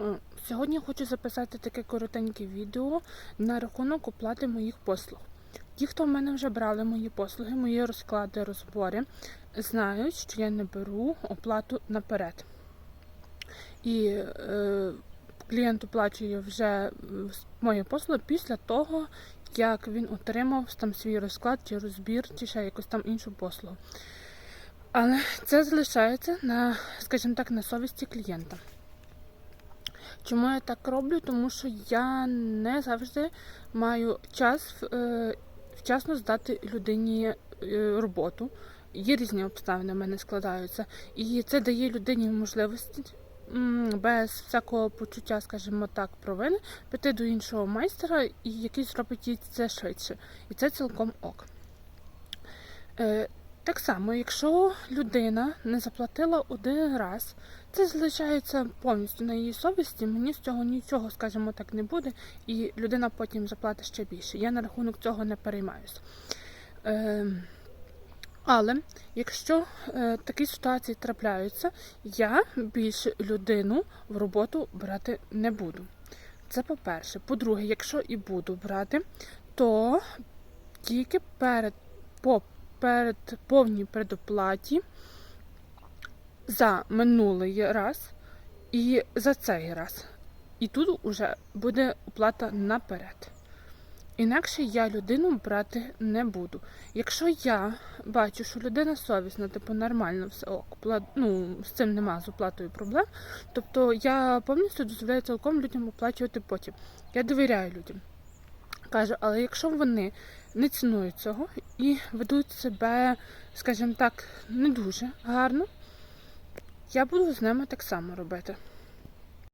Е, Сьогодні хочу записати таке коротеньке відео на рахунок оплати моїх послуг. Ті, хто в мене вже брали мої послуги, мої розклади, розбори, знають, що я не беру оплату наперед. І е, клієнт оплачує вже е, мої послуги після того, як він отримав там свій розклад чи розбір, чи ще якусь там іншу послугу. Але це залишається на, скажімо так, на совісті клієнта. Чому я так роблю? Тому що я не завжди маю час е, вчасно здати людині е, роботу. Є різні обставини в мене складаються. І це дає людині можливість без всякого почуття, скажімо так, провини, піти до іншого майстра, і який зробить їй це швидше. І це цілком ок. Так само, якщо людина не заплатила один раз, це залишається повністю на її совісті. Мені з цього нічого, скажімо так, не буде, і людина потім заплатить ще більше. Я на рахунок цього не переймаюся. Е, але якщо е, такі ситуації трапляються, я більше людину в роботу брати не буду. Це по-перше. По-друге, якщо і буду брати, то тільки перед по перед повній предоплаті за минулий раз і за цей раз. І тут вже буде оплата наперед. Інакше я людину брати не буду. Якщо я бачу, що людина совісна, типу нормально все ок, ну, з цим нема з оплатою проблем, тобто я повністю дозволяю цілком людям оплачувати потім. Я довіряю людям. Кажу, але якщо вони не цінують цього і ведуть себе, скажімо так, не дуже гарно, я буду з ними так само робити.